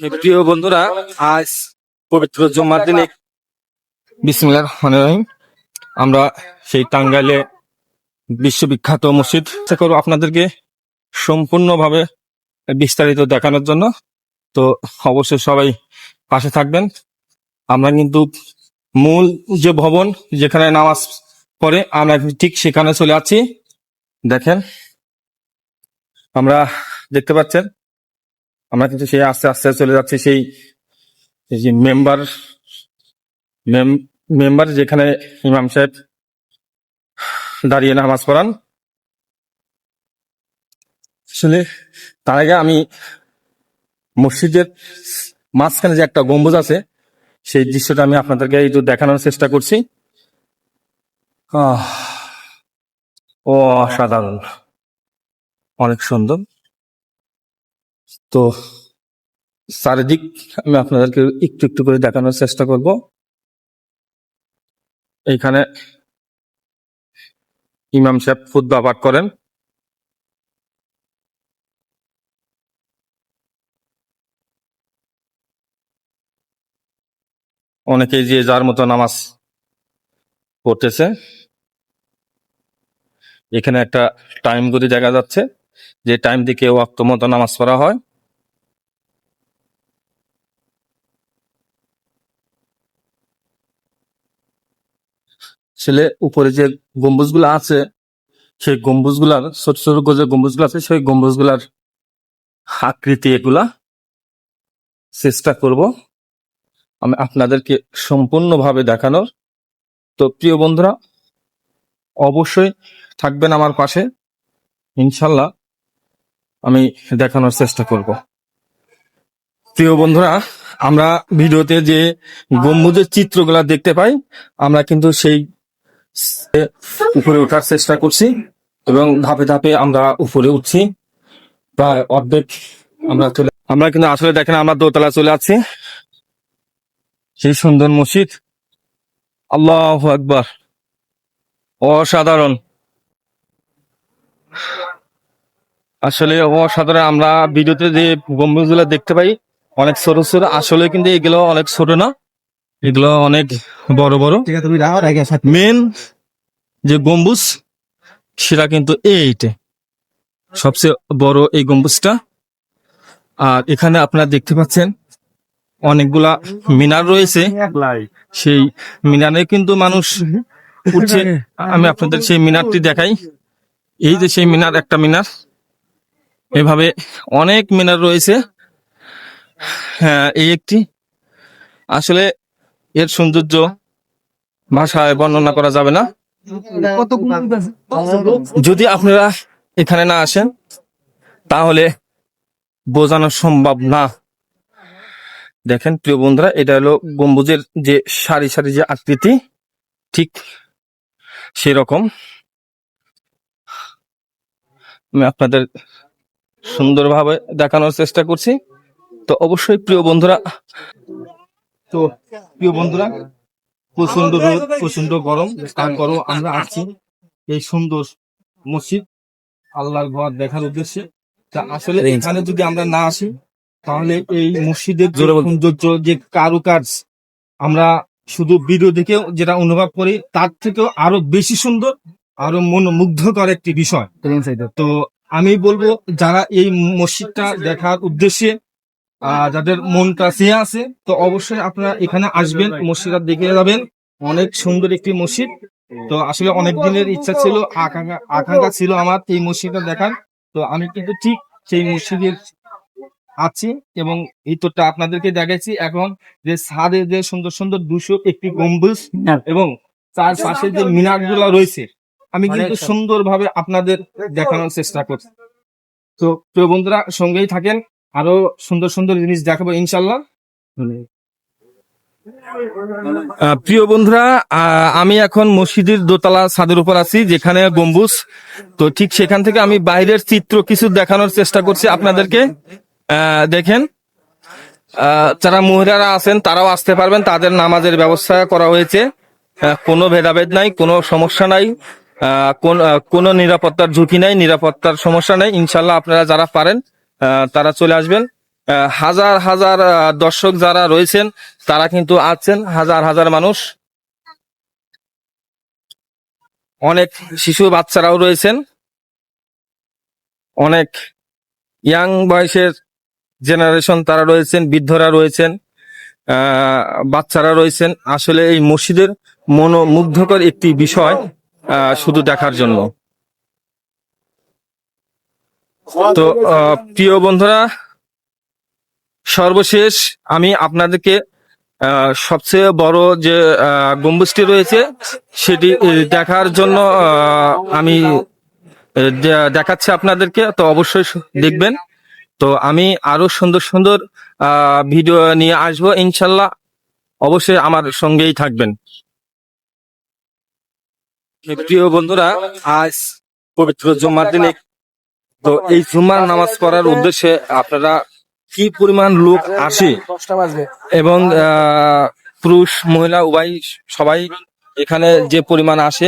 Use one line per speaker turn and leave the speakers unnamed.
প্রিয় বন্ধুরা, আজ পবিত্র জুম্মার দিনে বিসমিল্লাহ রহমানির রহিম। আমরা সেই টাঙ্গাইলে বিশ্ববিখ্যাত মসজিদ করব আপনাদেরকে সম্পূর্ণভাবে বিস্তারিত দেখানোর জন্য। তো অবশ্যই সবাই পাশে থাকবেন। আমরা কিন্তু মূল যে ভবন যেখানে নামাজ পড়ে, আমরা ঠিক সেখানে চলে আছি দেখেন, আমরা দেখতে পাচ্ছেন আমরা কিন্তু সেই আস্তে আস্তে চলে যাচ্ছি, সেই যে মেম্বার মেম্বার যেখানে ইমাম সাহেব দাঁড়িয়ে নামাজ পড়ান। আসলে তার আগে আমি মসজিদের মাঝখানে যে একটা গম্বুজ আছে, সেই দৃশ্যটা আমি আপনাদেরকে একটু দেখানোর চেষ্টা করছি। ও অসাধারণ। অনেক সুন্দর। তো চারিদিক আমি আপনাদেরকে একটু একটু করে দেখানোর চেষ্টা করব। এইখানে ইমাম সাহেব খুদ্া পাঠ করেন। অনেকেই যে যার মতো নামাজ পড়তেছে। এখানে একটা টাইম গতি দেখা যাচ্ছে। যে টাইম দিকে ওয়াক্ত মতো নামাজ পড়া হয়। ছেলে উপরে যে গম্বুজগুলো আছে, সেই গম্বুজগুলার, ছোট ছোট যে গম্বুজগুলো আছে, সেই গম্বুজগুলার আকৃতি এগুলা চেষ্টা করব আমি আপনাদেরকে সম্পূর্ণভাবে দেখানোর। তো প্রিয় বন্ধুরা, অবশ্যই থাকবেন আমার পাশে। ইনশাল্লাহ আমি দেখানোর চেষ্টা করব। প্রিয় বন্ধুরা, আমরা ভিডিওতে যে গম্বুজের চিত্রগুলা দেখতে পাই, আমরা কিন্তু সেই উপরে ওঠার চেষ্টা করছি এবং ধাপে ধাপে আমরা উপরে উঠছি। প্রায় অর্ধেক আমরা চলে আমরা কিন্তু আসলে দেখেন আমরা দোতলা চলে আছি সেই সুন্দর মসজিদ। আল্লাহ আকবার। অসাধারণ। আসলে অসাধারণ আমরা ভিডিওতে যে গম্বুজগুলো দেখতে পাই অনেক ছোট ছোট আসলে কিন্তু এগুলো অনেক ছোট না এগুলো অনেক বড় বড়। মেন যে গম্বুজ সেটা কিন্তু এইটা সবচেয়ে বড় এই গম্বুজটা। আর এখানে আপনারা দেখতে পাচ্ছেন অনেকগুলা মিনার রয়েছে। সেই মিনারে কিন্তু মানুষ উঠছে। আমি আপনাদের সেই মিনারটি দেখাই। এই যে সেই মিনার একটা মিনার। এভাবে অনেক মিনার রয়েছে। হ্যাঁ এই একটি। আসলে এর সৌন্দর্য ভাষায় বর্ণনা করা যাবে না। যদি আপনারা এখানে না আসেন, তাহলে বোঝানো সম্ভব না। দেখেন, প্রিয় বন্ধুরা, এটা হলো গম্বুজের যে সারি সারি যে আকৃতি, ঠিক সেরকম। আমি আপনাদের সুন্দরভাবে দেখানোর চেষ্টা করছি। তো অবশ্যই প্রিয় বন্ধুরা তো প্রিয় বন্ধুরা প্রচণ্ড রোদ প্রচণ্ড গরম তারপরও আমরা আসছি এই সুন্দর মসজিদ আল্লাহর ঘর দেখার উদ্দেশ্যে। তা আসলে এখানে যদি আমরা না আসি তাহলে এই মসজিদের যে সৌন্দর্য যে কারুকাজ আমরা শুধু ভিডিও দেখেও যেটা অনুভব করি তার থেকেও আরও বেশি সুন্দর আরও মন মুগ্ধকর একটি বিষয়। তো আমি বলব যারা এই মসজিদটা দেখার উদ্দেশ্যে আহ, যাদের মনটা চেয়ে আছে তো অবশ্যই আপনারা এখানে আসবেন মসজিদটা দেখে যাবেন। অনেক সুন্দর একটি মসজিদ। তো আসলে অনেক দিনের ইচ্ছা ছিল আকাঙ্ক্ষা ছিল আমার এই মসজিদটা দেখার। তো আমি কিন্তু ঠিক সেই মসজিদের আছি এবং ভিতরটা আপনাদেরকে দেখাচ্ছি এখন যে ছাদে যে সুন্দর সুন্দর দুশো একটি গম্বুজ এবং তার পাশে যে মিনারগুলা রয়েছে আমি কিন্তু সুন্দরভাবে আপনাদের দেখানোর চেষ্টা করছি। তো প্রিয় বন্ধুরা সঙ্গেই থাকেন। আরও সুন্দর সুন্দর জিনিস দেখাবো ইনশাল্লাহ প্রিয় বন্ধুরা আমি এখন মসজিদের দোতলা ছাদের উপর আছি যেখানে গম্বুজ। তো ঠিক সেখান থেকে আমি বাইরের চিত্র কিছু দেখানোর চেষ্টা করছি আপনাদেরকে। আহ, দেখেন। আহ, যারা মহিলারা আছেন তারাও আসতে পারবেন। তাদের নামাজের ব্যবস্থা করা হয়েছে। কোনো ভেদাভেদ নাই কোনো সমস্যা নাই। কোন কোনো নিরাপত্তার ঝুঁকি নাই, নিরাপত্তার সমস্যা নাই। ইনশাল্লাহ আপনারা যারা পারেন তারা চলে আসবেন। হাজার হাজার দর্শক যারা রয়েছেন, তারা কিন্তু আছেন। হাজার হাজার মানুষ। অনেক শিশু বাচ্চারাও রয়েছেন। অনেক ইয়াং বয়সের জেনারেশন তারা রয়েছেন, বৃদ্ধরা রয়েছেন বাচ্চারা রয়েছেন। আসলে এই মসজিদের মনোমুগ্ধকর একটি বিষয় শুধু দেখার জন্য। তো প্রিয় বন্ধুরা, সর্বশেষ আমি আপনাদেরকে সবচেয়ে বড় যে গম্বুজটি রয়েছে, সেটি দেখার জন্য আমি দেখাচ্ছি আপনাদেরকে, তো অবশ্যই দেখবেন। তো আমি আরও সুন্দর সুন্দর ভিডিও নিয়ে আসব, ইনশাল্লাহ। অবশ্যই আমার সঙ্গেই থাকবেন। প্রিয় বন্ধুরা, আজ পবিত্র জুম্মার দিনে তো এই জুম্মার নামাজ পড়ার উদ্দেশ্যে আপনারা কি পরিমাণ লোক আসে এবং পুরুষ, মহিলা, উভয় সবাই এখানে যে পরিমাণ আসে